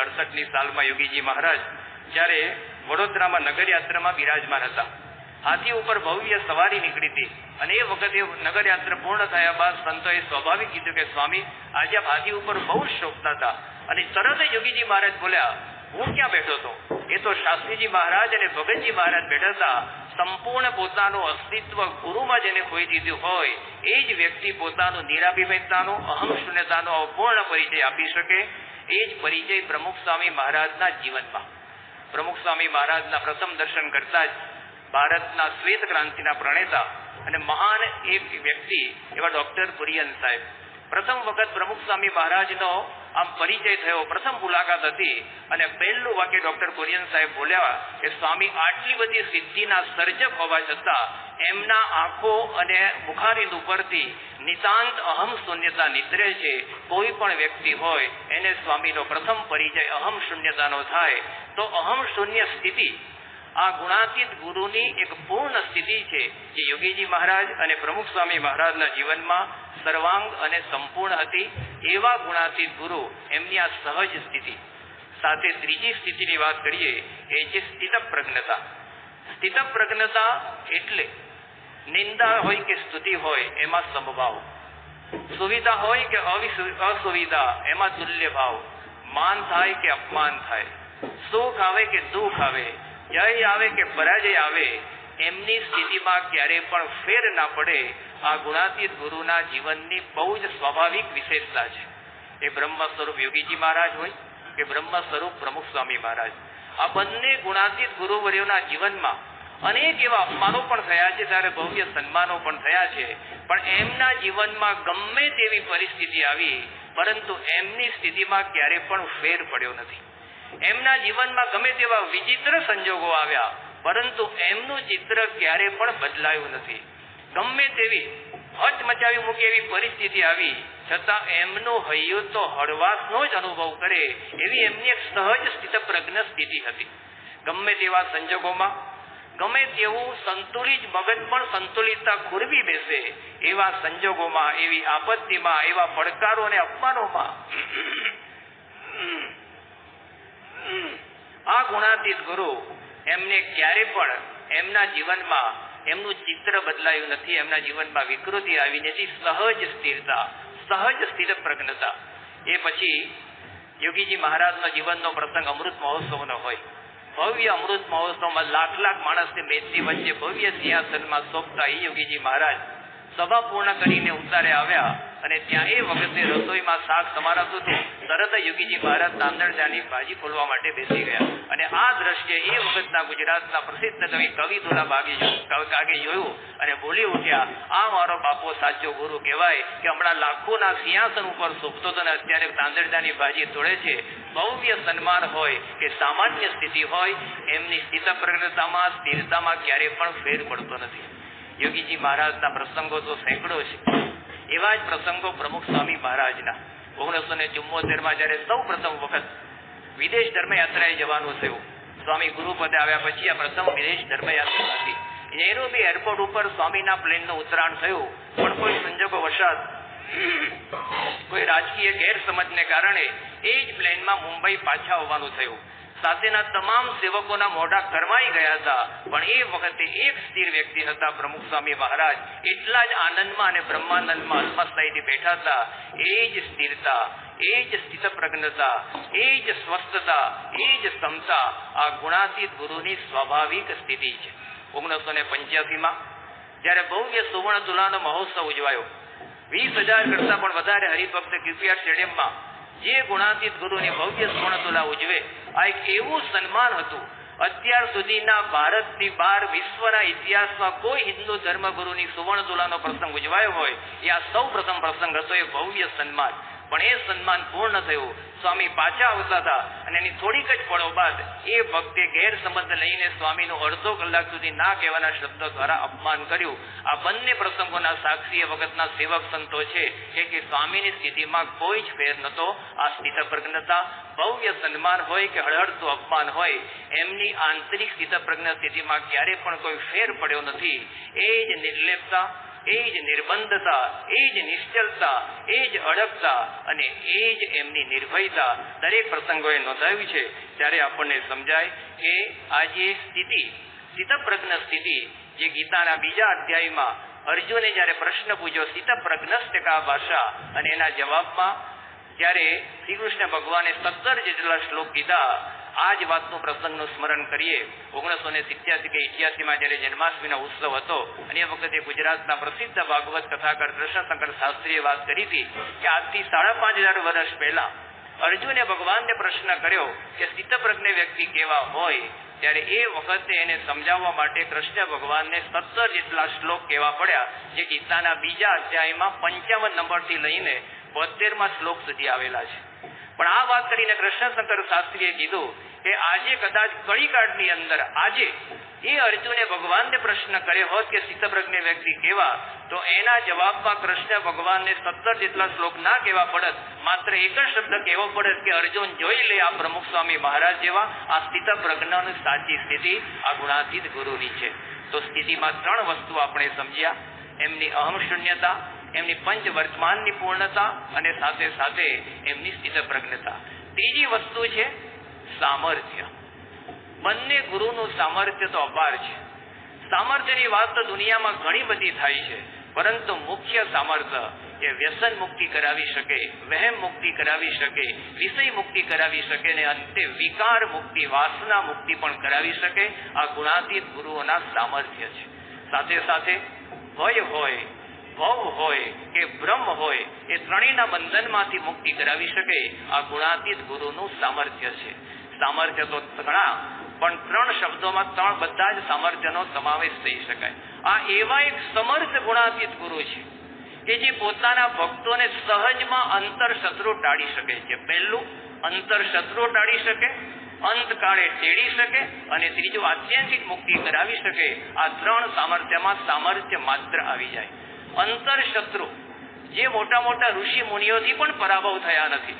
અડસઠની સાલમાં યોગીજી મહારાજ જ્યારે વડોદરામાં નગરયાત્રામાં બિરાજમાન હતા. હાથી ઉપર ભવ્ય સવારી નીકળી હતી અને એ વખતે નગરયાત્રા પૂર્ણ થયા બાદ સંતોએ સ્વાભાવિક કીધું કે, સ્વામી, આજે હાથી ઉપર બહુ શોભતા હતા. અને તરત યોગીજી મહારાજ બોલ્યા, હું ક્યાં બેઠો હતો એ તો શાસ્ત્રીજી મહારાજ અને ભગતજી મહારાજ બેઠા હતા. સંપૂર્ણ પોતાનું અસ્તિત્વ ગુરુમાં જેને ખોઈ દીધું હોય, એ જ વ્યક્તિ પોતાનું નિરાભિમયતાનો અહમ શૂન્યતાનો અપૂર્ણ પરિચય આપી શકે એ જ પરિચય પ્રમુખ સ્વામી મહારાજના જીવનમાં. પ્રમુખ સ્વામી મહારાજના પ્રથમ દર્શન કરતા જ ભારતના શ્વેત ક્રાંતિના પ્રણેતા અને મહાન એક વ્યક્તિ એવા ડોક્ટર કુરિયન સાહેબ. પ્રથમ વખત પ્રમુખ સ્વામી મહારાજનો આમ પરિચય થયો. પ્રથમ મુલાકાત હતી અને પહેલું વાક્ય ડોક્ટર કુરિયન સાહેબ બોલ્યા કે, સ્વામી, આટલી બધી સિદ્ધિના સર્જક હોવા છતાં એમના આંખો અને મુખારીદ ઉપરથી નિતાંત અહમ શૂન્યતા નિતરે છે. કોઈ પણ વ્યક્તિ હોય એને સ્વામીનો પ્રથમ પરિચય અહમ શૂન્યતાનો થાય. તો અહમ શૂન્ય સ્થિતિ આ ગુણાતીત ગુરુની એક પૂર્ણ સ્થિતિ છે જે યોગીજી મહારાજ અને પ્રમુખ સ્વામી મહારાજના જીવનમાં સર્વાંગ અને સંપૂર્ણ હતી એવા ગુણાતીત ગુરુ એમની આ સહજ સ્થિતિ. સાથે ત્રીજી સ્થિતિની વાત કરીએ એ છે સ્થિત પ્રજ્ઞતા સ્થિત પ્રજ્ઞતા એટલે નિંદા હોય કે સ્તુતિ હોય એમાં સમભાવ. સુવિધા હોય કે અસુવિધા એમાં તુલ્ય ભાવ માન થાય કે અપમાન થાય. સુખ આવે કે દુઃખ આવે. જય આવે કે પરાજય આવે. એમની સ્થિતિમાં ક્યારે પણ ફેર ના પડે આ ગુણાતીત ગુરુના જીવનની બહુ જ સ્વાભાવિક વિશેષતા છે. એ બ્રહ્મ સ્વરૂપ યોગીજી મહારાજ હોય કે બ્રહ્મ સ્વરૂપ પ્રમુખ સ્વામી મહારાજ. આ બંને ગુણાતીત ગુરુવર્યોના જીવનમાં અનેક એવા અપમાનો પણ થયા છે ત્યારે ભવ્ય સન્માનો પણ થયા છે. પણ એમના જીવનમાં ગમે તેવી પરિસ્થિતિ આવી, પરંતુ એમની સ્થિતિમાં ક્યારે પણ ફેર પડ્યો નથી. એમના જીવનમાં ગમે તેવા વિચિત્ર સંજોગો આવ્યા, પરંતુ એમનું ચિત્ર ક્યારે પણ બદલાયું નથી. ગમે તેવી હચ મચાવી મૂકી એવી પરિસ્થિતિ આવી, છતાં એમનું હૈયો તો હળવાશનો જ અનુભવ કરે, એવી એમની એક સહજ સ્થિત પ્રજ્ઞ સ્થિતિ હતી. ગમે તેવા સંજોગોમાં, ગમે તેવું સંતુલિત મગજ પણ સંતુલિતતા ખુરવી બેસે, એવા સંજોગોમાં, એવી આપત્તિમાં, એવા પડકારો અને અપમાનોમાં આ ગુણાતીત ગુરુ એમને ક્યારે પણ એમના જીવનમાં એમનું ચિત્ર બદલાયું નથી. એમના જીવનમાં વિકૃતિ આવી નથી સહજ સ્થિરતા, સહજ સ્થિર પ્રજ્ઞતા એ પછી યોગીજી મહારાજનો જીવનનો પ્રસંગ અમૃત મહોત્સવનો હોય. ભવ્ય અમૃત મહોત્સવમાં લાખ લાખ માણસની મેદની વચ્ચે ભવ્ય સિંહાસનમાં સોંપતા એ યોગીજી મહારાજ સભા પૂર્ણ કરીને ઉતારે આવ્યા. અને ત્યાં એ વખતે રસોઈમાં શાક સમારાતું હતું તરત યોગીજી મહારાજ તાંદણજાની ભાજી ખોલવા માટે બેસી ગયા. અને આ દ્રશ્ય એ વખતના ગુજરાતના પ્રસિદ્ધ કવિ કવિ ધોલા કાગે જોયું અને બોલી ઉઠ્યા, આ મારો બાપો સાચો ગુરુ કહેવાય કે હમણાં લાખોના સિંહાસન ઉપર સુખતો અને અત્યારે તાંદણજાની ભાજી તોડે છે. ભવ્ય સન્માન હોય કે સામાન્ય સ્થિતિ હોય, એમની સ્થિત પ્રજ્ઞતામાં સ્થિરતામાં ક્યારેય પણ ફેર પડતો નથી. યોગીજી મહારાજના પ્રસંગો તો સેંકડો છે. એવા જ પ્રસંગો પ્રમુખ સ્વામી મહારાજના. ઓગણીસો ને ચુમ્મોતેરમાં જ્યારે સૌ પ્રથમ વખત વિદેશ ધર્મયાત્રાએ જવાનું થયું, સ્વામી ગુરુપદે આવ્યા પછી આ પ્રથમ વિદેશ ધર્મયાત્રા હતી. નૈરોબી એરપોર્ટ ઉપર સ્વામીના પ્લેનનું ઉતરાણ થયું, પણ કોઈ સંજોગો વરસાદ કોઈ રાજકીય ગેરસમજને કારણે એ જ પ્લેનમાં મુંબઈ પાછા આવવાનું થયું. સાથેના તમામ સેવકોના મોઢા કરમાઈ ગયા હતા. પણ એ વખતે એક સ્થિર વ્યક્તિ હતા, પ્રમુખ સ્વામી મહારાજ. એટલા જ આનંદમાં અને બ્રહ્માનંદમાં અલ્પસ્થાયીથી બેઠા હતા. એ જ સ્થિરતા, એ જ સ્થિત પ્રજ્ઞતા એ જ સ્વસ્થતા, એ જ સમતા આ ગુણાતીત ગુરુની સ્વાભાવિક સ્થિતિ છે. ઓગણીસો ને પંચ્યાસીમાં જ્યારે ભવ્ય સુવર્ણ તુલાનો મહોત્સવ ઉજવાયો. વીસ હજાર કરતા પણ વધારે હરિભક્ત ક્રિકેટ સ્ટેડિયમમાં જે ગુણાતીત ગુરુની ભવ્ય સુવર્ણ તુલા ઉજવે આ એક એવું સન્માન હતું. અત્યાર સુધીના ભારતની બહાર વિશ્વના ઇતિહાસમાં કોઈ હિન્દુ ધર્મગુરુની સુવર્ણ તુલાનો પ્રસંગ ઉજવાયો હોય, એ આ સૌ પ્રથમ પ્રસંગ હતો, એ ભવ્ય સન્માન. પણ એ સન્માન પૂર્ણ થયું. સ્વામી પાછા આવતા હતા અને એની થોડીક જ પળો બાદ એ ભક્તે ગેરસંબંધ લઈને સ્વામીનો અડધો કલાક સુધી ના કહેવાના શબ્દ દ્વારા અપમાન કર્યું. આ બંને પ્રસંગોના સાક્ષી વખતના સેવક સંતો છે કે કે સ્વામીની સ્થિતિમાં કોઈ જ ફેર નતો આ સ્થિત પ્રજ્ઞતા ભવ્ય સન્માન હોય કે હળહળતું અપમાન હોય, એમની આંતરિક સ્થિત પ્રજ્ઞ સ્થિતિમાં ક્યારે પણ કોઈ ફેર પડ્યો નથી. એ જ નિર્લેપતા એ જ નિર્બંધતા, એ જ નિશ્ચલતા, એ જ અડગતા અને એ જ એમની નિર્ભયતા દરેક પ્રસંગોએ નોંધાવ્યું છે. ત્યારે આપણને સમજાય કે આ જે સ્થિતિ સ્થિતપ્રજ્ઞ સ્થિતિ, જે ગીતાના બીજા અધ્યાયમાં અર્જુને જ્યારે પ્રશ્ન પૂછ્યો સ્થિતપ્રજ્ઞસ્તકા ભાષા? અને એના જવાબમાં, જ્યારે શ્રી કૃષ્ણ ભગવાને સત્તર જેટલા શ્લોક કીધા આ જ વાતનું પ્રસંગનું સ્મરણ કરીએ. ઓગણીસો ને સિત્યાસી કે ઇઠ્યાસીમાં જ્યારે જન્માષ્ટમીનો ઉત્સવ હતો, અને એ વખતે ગુજરાતના પ્રસિદ્ધ ભાગવત કથાકાર કૃષ્ણશંકર શાસ્ત્રીએ વાત કરી હતી કે આજથી સાડા પાંચ હજાર વર્ષ પહેલા અર્જુને ભગવાનને પ્રશ્ન કર્યો કે સ્થિતપ્રજ્ઞ વ્યક્તિ કેવા હોય? ત્યારે એ વખતે એને સમજાવવા માટે કૃષ્ણ ભગવાનને સત્તર જેટલા શ્લોક કહેવા પડ્યા, જે ગીતાના બીજા અધ્યાયમાં પંચાવન નંબરથી લઈને બોતેરમાં શ્લોક સુધી આવેલા છે. પણ આ વાત કરીને કૃષ્ણશંકર શાસ્ત્રીએ કીધું કે આજે કદાચ કળીકાળની અંદર, આજે એ અર્જુને ભગવાનને પ્રશ્ન કર્યો હોત કે સ્થિતપ્રજ્ઞ વ્યક્તિ કેવા, તો એના જવાબમાં કૃષ્ણ ભગવાનને સત્તર જેટલા શ્લોક ના કહેવા પડત, માત્ર એક જ શબ્દ કહેવો પડત કે અર્જુન જોઈ લે આ પ્રમુખ સ્વામી મહારાજ જેવા, આ સ્થિતપ્રજ્ઞની સાચી સ્થિતિ, આ ગુણાતીત ગુરુની છે. તો સ્થિતિમાં ત્રણ વસ્તુ આપણે સમજ્યા, એમની અહમ શૂન્યતા એમની પંચ વર્તમાનની પૂર્ણતા અને સાથે સાથે એમની સ્થિતપ્રજ્ઞતા. ત્રીજી વસ્તુ છે સામર્થ્ય. બંને ગુરુનું સામર્થ્ય તો અપાર છે. સામર્થ્યની વાત તો દુનિયામાં ઘણી બધી થાય છે, પરંતુ મુખ્ય સામર્થ્ય એ વ્યસન મુક્તિ કરાવી શકે, વહેમ મુક્તિ કરાવી શકે, વિષય મુક્તિ કરાવી શકે ને અંતે વિકાર મુક્તિ, વાસના મુક્તિ પણ કરાવી શકે આ ગુણાતીત ગુરુઓના સામર્થ્ય છે. સાથે સાથે ભય હોય ભવ હોય કે બ્રહ્મ હોય એ ત્રણેયના બંધનમાંથી મુક્તિ કરાવી શકે, આ ગુણાતીત ગુરુનું સામર્થ્ય છે. સામર્થ્ય તો ઘણા, પણ ત્રણ શબ્દોમાં ત્રણ બધા જ સામર્થ્યનો સમાવેશ થઈ શકાય. આ એવા એક સમર્થ ગુણાતીત ગુરુ છે, કે જે પોતાના ભક્તોને સહજમાં અંતર શત્રુ ટાળી શકે છે. પહેલું અંતર શત્રુ ટાળી શકે અંતકાળે ટેડી શકે અને ત્રીજું આત્યંતિક મુક્તિ કરાવી શકે. આ ત્રણ સામર્થ્યમાં સામર્થ્ય માત્ર આવી જાય. અંતર શત્રુ જે મોટા મોટા ઋષિ મુનિઓથી પણ પરાભવ થયા નથી.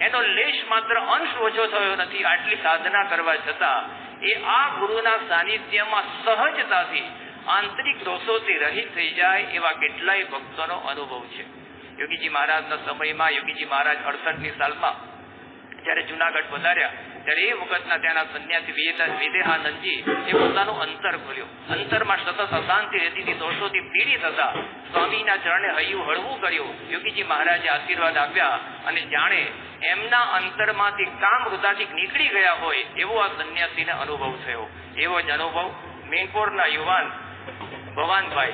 એનો લેશ માત્ર અંશ ઓછો થયો નથી. આટલી સાધના કરવા છતાં એ આ ગુરુના સાનિધ્યમાં સહજતાથી આંતરિક દોષોથી રહિત થઈ જાય એવા કેટલાય ભક્તોનો અનુભવ છે. યોગીજી મહારાજના સમયમાં, યોગીજી મહારાજ અડસઠની સાલમાં જ્યારે જુનાગઢ પધાર્યા ત્યારે એ વખતના તેના સંન્યાસી વિદેહાનંદજી એ પોતાનું અંતર ખોલ્યું. અંતરમાં સતત અશાંતિ રહેતી હતી, દોષોથી પીડિત હતા. સ્વામીના ચરણે હૈયું હળવું કર્યું. યોગીજી મહારાજે આશીર્વાદ આપ્યા અને જાણે એમના અંતરમાંથી કામ વૃદ્ધાથી નીકળી ગયા હોય એવો આ સંન્યાસીને અનુભવ થયો. એવો જ અનુભવ મેનપોરના યુવાન ભવાનભાઈ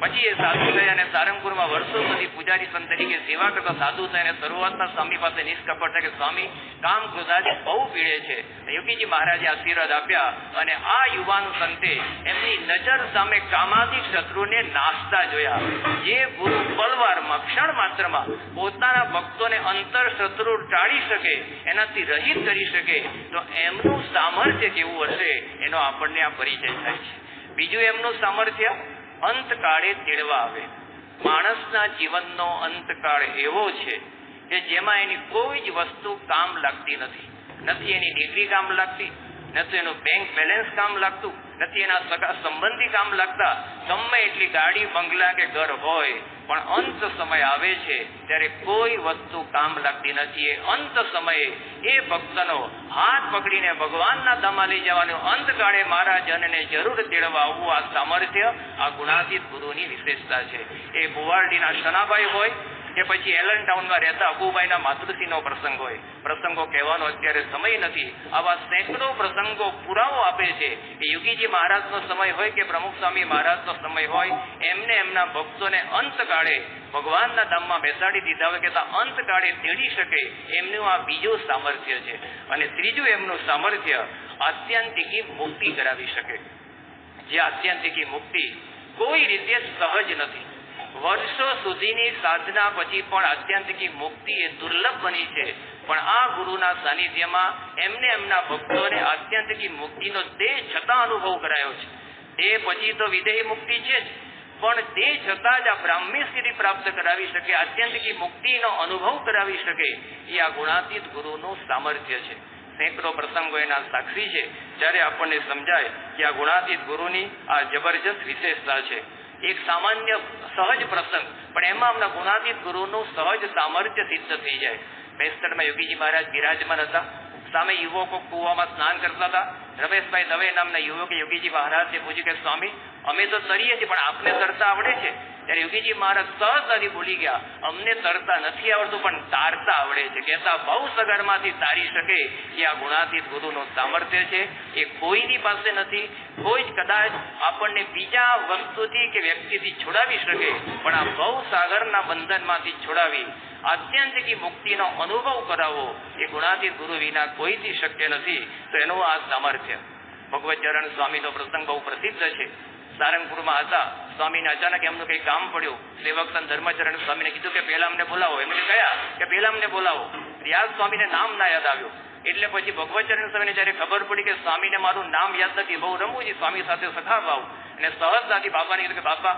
પછી એ સાધુ થઈ અને સારંગપુરમાં વર્ષો સુધી પૂજારી સંત તરીકે સેવા કરતા સાધુ અને શરૂઆતમાં સ્વામી પાસે નિષ્કપટ કે સ્વામી, કામ ક્રોધાજ બહુ પીડે છે. યોગીજી મહારાજે આશીર્વાદ આપ્યા અને આ યુવાન સંતે એમની નજર સામે કામાધિક શત્રુને નાસ્તા જોયા. જે ગુરુ પલવારમાં ક્ષણ માત્રમાં પોતાના ભક્તોને અંતર શત્રુ ટાળી શકે, એનાથી રહિત કરી શકે, તો એમનું સામર્થ્ય કેવું હશે? એનો આપણને આ પરિચય થાય છે. બીજું એમનું સામર્થ્ય? અંતકાળે તેડવા આવે. માણસના જીવનનો અંતકાળ એવો છે કે જેમાં એની કોઈ જ વસ્તુ કામ લાગતી નથી. નથી એની ડિગ્રી કામ લાગતી, નથી એનું બેંક બેલેન્સ કામ લાગતું નથી એના સગા સંબંધી કામ લાગતા ગમે એટલી ગાડી બંગલા કે ઘર હોય, પણ અંત સમય આવે છે ત્યારે કોઈ વસ્તુ કામ લાગતી નથી. એ અંત સમયે એ ભક્તનો હાથ પકડીને ભગવાનના ધામમાં લઈ જવાનું અંતકાળે મારા જનને જરૂર તેડવા આવવું આ સામર્થ્ય, આ ગુણાતીત ગુરુની વિશેષતા છે. એ ભુવારડીના શનાભાઈ હોય કે પછી એલન ટાઉનમાં રહેતા અબુભાઈના માતૃશ્રીનો પ્રસંગ હોય. પ્રસંગો કહેવાનો અત્યારે સમય નથી. આવા સેંકડો પ્રસંગો પુરાવો આપે છે. કે યોગીજી મહારાજનો સમય હોય કે પ્રમુખ સ્વામી મહારાજનો સમય હોય, એમને એમના ભક્તોને અંતકાળે ભગવાનના ધામમાં બેસાડી દીધા હોય કે અંતકાળે તેડી શકે, એમનું આ બીજું સામર્થ્ય છે. અને ત્રીજું એમનું સામર્થ્ય, આત્યંતિકી મુક્તિ કરાવી શકે. જે આત્યંતિકી મુક્તિ કોઈ રીતે સહજ નથી. વર્ષો સુધીની સાધના પછી પણ આત્યંતિકી મુક્તિ એ દુર્લભ બની છે. પણ આ ગુરુના સાનિધ્યમાં એમને એમના ભક્તોને આત્યંતિકી મુક્તિનો તે છતાં અનુભવ કરાયો છે. તે પછી તો વિદેહી મુક્તિ છે જ. પણ તે છતાં જ આ બ્રાહ્મી સ્થિતિ પ્રાપ્ત કરાવી શકે આત્યંતિકી મુક્તિનો અનુભવ કરાવી શકે, એ આ ગુણાતીત ગુરુનું સામર્થ્ય છે. સેંકડો પ્રસંગો એના સાક્ષી છે. જ્યારે આપણને સમજાય કે આ ગુણાતીત ગુરુની આ જબરજસ્ત વિશેષતા છે એક સામાન્ય સહજ પ્રસંગ. પણ એમાં અમના ગુણાતીત ગુરુનું સહજ સામર્થ્ય સિદ્ધ થઈ જાય. ભેસ્તરમાં યોગીજી મહારાજ બિરાજમાન હતા. સામે યુવકો કુવામાં સ્નાન કરતા હતા. રમેશભાઈ દવે નામના યુવકે યોગીજી મહારાજને પૂછ્યું કે, સ્વામી અમે તો તરીએ છીએ, પણ આપને તરતા આવડે છે. ત્યારે યોગીજી મહારાજ સહજતાથી બોલી ગયા, અમને તરતા નથી આવડતું, પણ તારતા આવડે છે. કહેતા બહુ સગરમાંથી તારી શકે એ આ ગુણાતીત ગુરુનો સામર્થ્ય છે. એ કોઈની પાસે નથી. કોઈ જ કદાચ આપણને બીજા વસ્તુથી કે વ્યક્તિથી છોડાવી શકે, પણ આ બહુ સાગરના બંધનમાંથી છોડાવી, આત્યંતિકી મુક્તિનો અનુભવ કરાવવો એ ગુણાતીત ગુરુ વિના કોઈથી શક્ય નથી. તો એનું આ સામર્થ્ય. ભગવત ચરણ સ્વામીનો પ્રસંગ બહુ પ્રસિદ્ધ છે. સારંગપુરમાં હતા. સ્વામીને અચાનક એમનું કંઈ કામ પડ્યું. સેવક સંત ધર્મચરણ સ્વામીને કીધું કે પહેલા અમને બોલાવો. એમને કયા? કે પહેલા અમને બોલાવો. રિયાઝ સ્વામીને નામ ના યાદ આવ્યું. એટલે પછી ભગવચરણ સ્વામીને જયારે ખબર પડી કે સ્વામીને મારું નામ યાદ નથી, બહુ રમવું છે સ્વામી સાથે સખા ભાવ. અને સહજતાથી બાપાને કીધું કે, બાપા,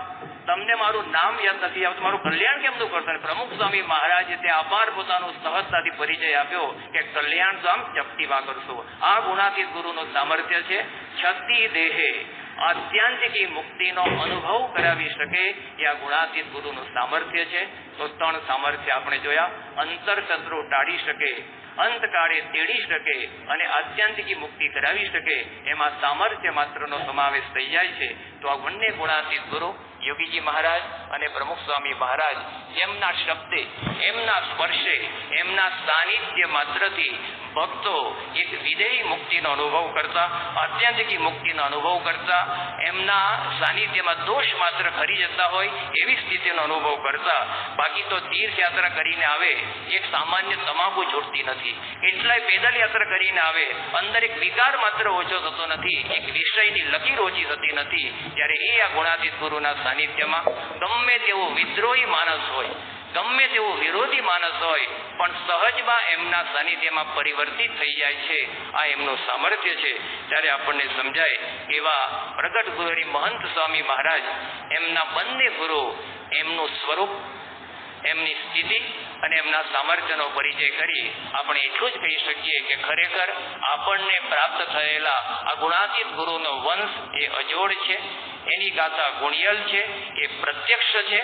તમને મારું નામ યાદ નથી આવતું. મારું કલ્યાણ કેમનું કરશો? અને પ્રમુખ સ્વામી મહારાજે ત્યાં અપાર પોતાનો સહજતાથી પરિચય આપ્યો કે, કલ્યાણ સ્વામ ચપટીવા કરશો. આ ગુણાતીત ગુરુનું સામર્થ્ય છે. છતી દેહે આત્યાંતિકી મુક્તિનો અનુભવ કરાવી શકે એ આ ગુણાતીત ગુરુનું સામર્થ્ય છે. તો ત્રણ સામર્થ્ય આપણે જોયા. અંતર શત્રુ ટાળી શકે, અંતકાળે તેડી શકે અને આત્યંતિકી મુક્તિ કરાવી શકે એમાં સામર્થ્ય માત્રનો સમાવેશ થઈ જાય છે. તો આ બંને ગુણાતીત ગુરુ યોગીજી મહારાજ અને પ્રમુખ સ્વામી મહારાજ એમના શબ્દે, એમના સ્પર્શે, એમના સાનિધ્ય માત્રથી ભક્તો એક વિદેહી મુક્તિનો અનુભવ કરતા, આત્યંતિકી મુક્તિનો અનુભવ કરતા, એમના સાનિધ્યમાં દોષ માત્ર ખરી જતા હોય એવી સ્થિતિનો અનુભવ કરતા. બાકી તો તીર્થયાત્રા કરીને આવે એક સામાન્ય તમાકુ છોડતી નથી. એટલાય પેદલ યાત્રા કરીને આવે, અંદર એક વિકાર માત્ર ઓછો થતો નથી, એક વિષયની લકીર ઓછી થતી નથી. ત્યારે એ આ ગુણાતીત ગુરુના સાનિધ્યમાં ગમે તેવો વિદ્રોહી માણસ હોય. ગમે તેવો વિરોધી માણસ હોય, પણ સહજમાં એમના સાનિધ્યમાં પરિવર્તિત થઈ જાય છે. આ એમનું સામર્થ્ય છે. ત્યારે આપણને સમજાય એવા પ્રગટ ગુરુની મહંત સ્વામી મહારાજ, એમના બંને ગુરુ એમનું સ્વરૂપ, એમની સ્થિતિ અને એમના સામર્થ્યનો પરિચય કરી આપણે એટલું જ કહી શકીએ કે ખરેખર આપણને પ્રાપ્ત થયેલા આ ગુણાતીત ગુરુનો વંશ એ અજોડ છે, એની ગાથા ગુણિયલ છે, એ પ્રત્યક્ષ છે,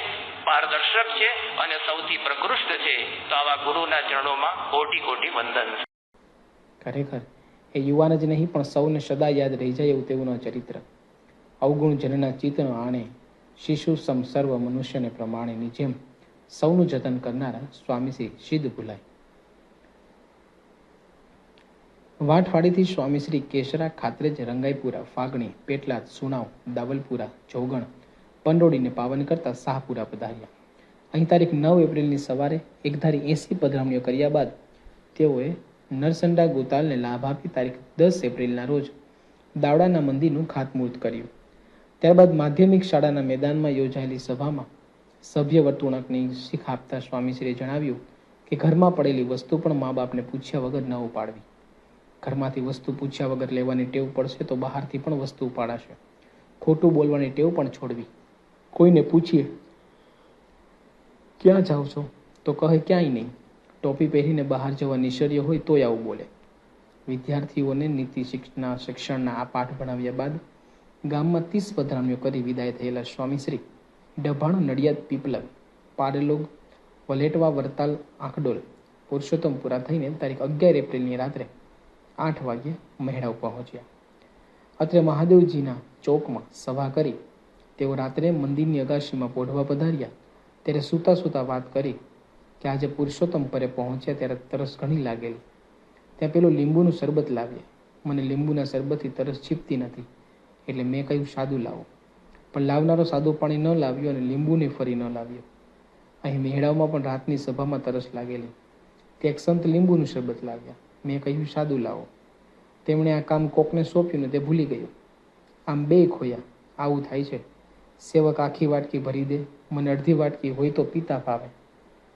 પારદર્શક છે અને સૌથી પ્રકૃષ્ટ છે, તો આવા ગુરુના ચરણોમાં કોટી કોટી વંદન ખરેખર, એ યુવાન જ નહીં, પણ સૌને સદા યાદ રહી જાય એવું તેવું ચરિત્ર. અવગુણ જનના ચિત્તનો આણે, શિશુ સમ સર્વ મનુષ્યને પ્રમાણેની જેમ સૌનું જતન કરનારા સ્વામીશ્રી સિદ્ધ ભુલાય વાટવાડીથી સ્વામીશ્રી કેશરા ખાતરેજ, રંગાઈપુરા, ફાગણી પેટલાદ સુણાવ દાવલપુરા, જોગણ પંડોળીને પાવન કરતા શાહપુરા પધાર્યા. અહીં તારીખ નવ એપ્રિલની સવારે એકધારી એસી પધરામણીઓ કર્યા બાદ તેઓએ નરસંડા ગોતાલને લાભ આપી તારીખ દસ એપ્રિલના રોજ દાવડાના મંદિરનું ખાતમુહૂર્ત કર્યું. ત્યારબાદ માધ્યમિક શાળાના મેદાનમાં યોજાયેલી સભામાં સભ્ય વર્તુણકની શીખ આપતા સ્વામીશ્રીએ જણાવ્યું કે ઘરમાં પડેલી વસ્તુ પણ મા બાપને પૂછ્યા વગર ન ઉપાડવી. ઘરમાંથી વસ્તુ પૂછ્યા વગર લેવાની ટેવ પડશે તો બહારથી પણ વસ્તુ ઉપાડાશે. ખોટું બોલવાની ટેવ પણ છોડવી. કોઈને પૂછીએ, ક્યાં જાઓ છો? તો કહે, ક્યાંય નહીં. ટોપી પહેરીને બહાર જવા નિશ્ચર્ય હોય તોય આવું બોલે. વિદ્યાર્થીઓને નીતિ શિક્ષણના શિક્ષણના આ પાઠ ભણાવ્યા બાદ ગામમાં ત્રીસ પધરામણીઓ કરી વિદાય થયેલા સ્વામીશ્રી ડભાણ નડિયાદ પીપલગ, પારેલોગ, વલેટવા વરતાલ, આંખડોલ પુરુષોત્તમપુરા થઈને તારીખ અગિયાર એપ્રિલની રાત્રે આઠ વાગ્યે મહેડાવ પહોંચ્યા. અત્રે મહાદેવજીના ચોકમાં સભા કરી, તેઓ રાત્રે મંદિરની અગાશીમાં પોઢવા પધાર્યા, ત્યારે સૂતા સૂતા વાત કરી કે આજે પુરુષોત્તમ પરે પહોંચ્યા ત્યારે તરસ ઘણી લાગેલી. ત્યાં પેલું લીંબુનું શરબત લાવ્યા. મને લીંબુના શરબતથી તરસ છીપતી નથી, એટલે મેં કહ્યું, સાદું લાવો. પણ લાવનારો સાદું પાણી ન લાવ્યો અને લીંબુને ફરી ન લાવ્યો. અહીં મેળાવમાં પણ રાતની સભામાં તરસ લાગેલી. તે એક સંત લીંબુનું શરબત લાવ્યા મેં કહ્યું, સાદું લાવો. તેમણે આ કામ કોકને સોંપ્યું ને તે ભૂલી ગયું. આમ બે ખોયા. આવું થાય છે. સેવક આખી વાટકી ભરી દે. મને અડધી વાટકી હોય તો પીતા ફાવે.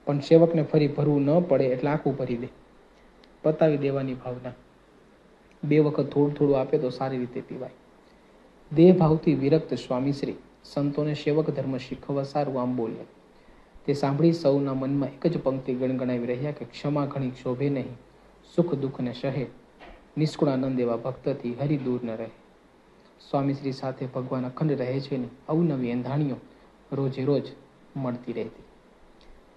પણ સેવકને ફરી ભરવું ન પડે એટલે આખું ભરી દે. પતાવી દેવાની ભાવના. બે વખત થોડું થોડું આપે તો સારી રીતે પીવાય. દેહ ભાવથી વિરક્ત સ્વામીશ્રી સંતોને સેવક ધર્મ શીખવવા સારું આમ બોલ્યા તે સાંભળી સૌના મનમાં એક જ પંક્તિ ગણગણાવી રહ્યા કે ક્ષમા ઘણી શોભે નહીં, સુખ દુઃખને સહે નિષ્કુળાનંદ એવા ભક્તથી હરી દૂર ન રહે. સ્વામીશ્રી સાથે ભગવાન અખંડ રહે છે ને અવનવી એંધાણીઓ રોજે રોજ મળતી રહેતી.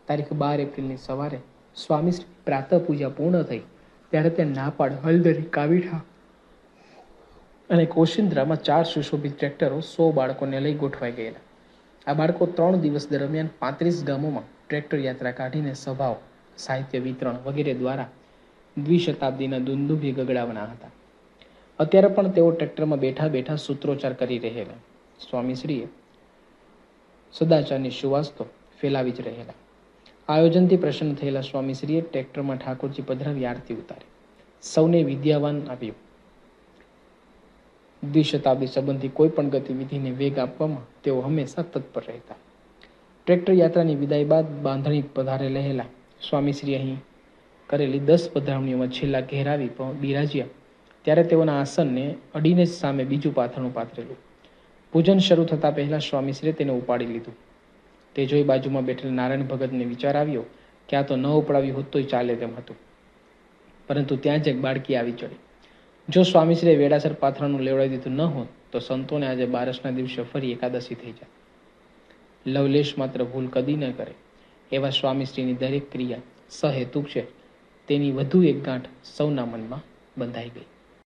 તારીખ બાર એપ્રિલની સવારે સ્વામીશ્રી પ્રાતઃ પૂજા પૂર્ણ થઈ, ત્યારે તે નાપાડ હલદરી કાવીઠા અને કોશિંદ્રામાં ચાર સુશોભિત ટ્રેક્ટરો સો બાળકોને લઈ ગોઠવાઈ ગયેલા. આ બાળકો ત્રણ દિવસ દરમિયાન પાંત્રીસ ગામોમાં ટ્રેક્ટર યાત્રા કાઢીને સભાઓ, સાહિત્ય વિતરણ વગેરે દ્વારા દ્વિશતાબ્દીના દુંદુભી ગગડાવના હતા. અત્યારે પણ તેઓ ટ્રેક્ટરમાં બેઠા બેઠા સૂત્રોચ્ચાર કરી રહેલા. સ્વામીશ્રીએ સદાચારની સુવાસ તો ફેલાવી જ રહેલા. આયોજનથી પ્રસન્ન થયેલા સ્વામીશ્રીએ ટ્રેક્ટરમાં ઠાકોરજી પધરાવી આરતી ઉતારી. સૌને વિદ્યાવાન આપ્યું. દ્વિશતાબ્દી સંબંધી કોઈ પણ ગતિવિધિને વેગ આપવામાં તેઓ હંમેશા તત્પર રહેતા. ટ્રેક્ટર યાત્રાની વિદાય બાદ બાંધણી પધારે રહેલા સ્વામીશ્રી અહીં કરેલી દસ પધરામણીઓમાં છેલ્લા ઘેરાવી બિરાજ્યા. ત્યારે તેઓના આસનને અડીને જ સામે બીજું પાથરણું પાથરેલું. પૂજન શરૂ થતાં પહેલાં સ્વામીશ્રીએ તેને ઉપાડી લીધું. તે જોઈ બાજુમાં બેઠેલ નારાયણ ભગતને વિચાર આવ્યો કે આ તો ન ઉપડાવ્યું હોત તોય ચાલે તેમ હતું. પરંતુ ત્યાં જ એક બાળકી આવી ચડી જો સ્વામીશ્રીએ વેડાસર પાથરણું લેવડાવી દીધું ન હોત, તો સંતોને આજે બારસના દિવસે ફરી એકાદશી થઈ જાય લવલેશ માત્ર ભૂલ કદી ન કરે, એવા સ્વામીશ્રીની દરેક ક્રિયા સહેતુક છે. તેની વધુ એક ગાંઠ સૌના મનમાં બંધાઈ ગઈ.